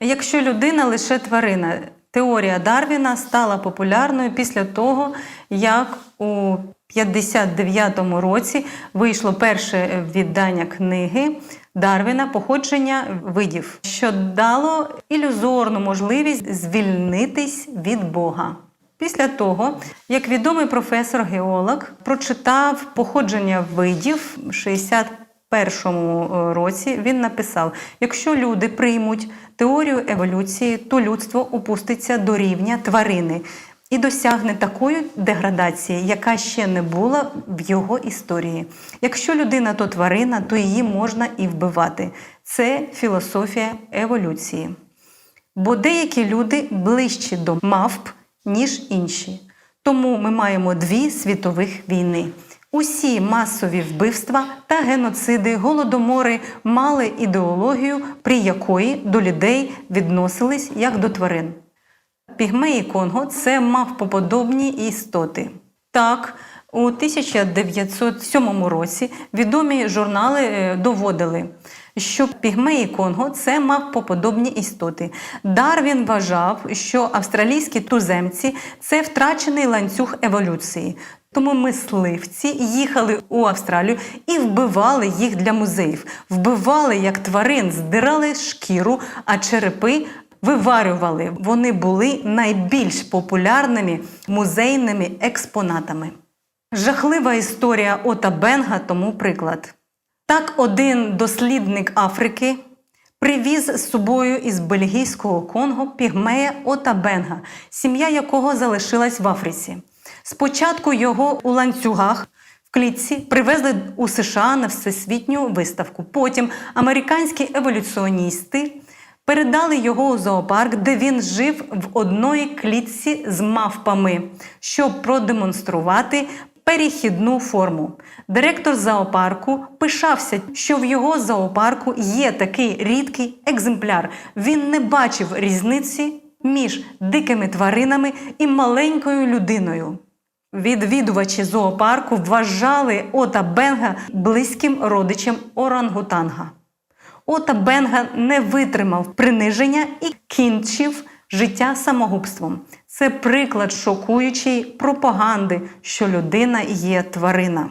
Якщо людина лише тварина, теорія Дарвіна стала популярною після того, як у 59-му році вийшло перше віддання книги Дарвіна Походження видів, що дало ілюзорну можливість звільнитись від Бога. Після того, як відомий професор-геолог прочитав походження видів в 61-му році, він написав: якщо люди приймуть теорію еволюції, то людство опуститься до рівня тварини і досягне такої деградації, яка ще не була в його історії. Якщо людина то тварина, то її можна і вбивати. Це філософія еволюції. Бо деякі люди ближчі до мавп, ніж інші. Тому ми маємо дві світових війни. Усі масові вбивства та геноциди, голодомори мали ідеологію, при якої до людей відносились як до тварин. Пігмеї Конго це мавпоподобні істоти. Так, у 1907 році відомі журнали е, доводили, що пігмеї Конго це мавпоподобні істоти. Дарвін вважав, що австралійські туземці це втрачений ланцюг еволюції. Тому мисливці їхали у Австралію і вбивали їх для музеїв. Вбивали як тварин, здирали шкіру, а черепи виварювали. Вони були найбільш популярними музейними експонатами. Жахлива історія Ота Бенга тому приклад. Так, один дослідник Африки привіз з собою із бельгійського Конго пігмея Ота Бенга, сім'я якого залишилась в Африці. Спочатку його у ланцюгах в клітці привезли у США на всесвітню виставку. Потім американські еволюціоністи передали його у зоопарк, де він жив в одної клітці з мавпами, щоб продемонструвати перехідну форму. Директор зоопарку пишався, що в його зоопарку є такий рідкий екземпляр. Він не бачив різниці між дикими тваринами і маленькою людиною. Відвідувачі зоопарку вважали Ота Бенга близьким родичем орангутанга. Ота Бенга не витримав приниження і кінчив життя самогубством. Це приклад шокуючої пропаганди, що людина є тварина.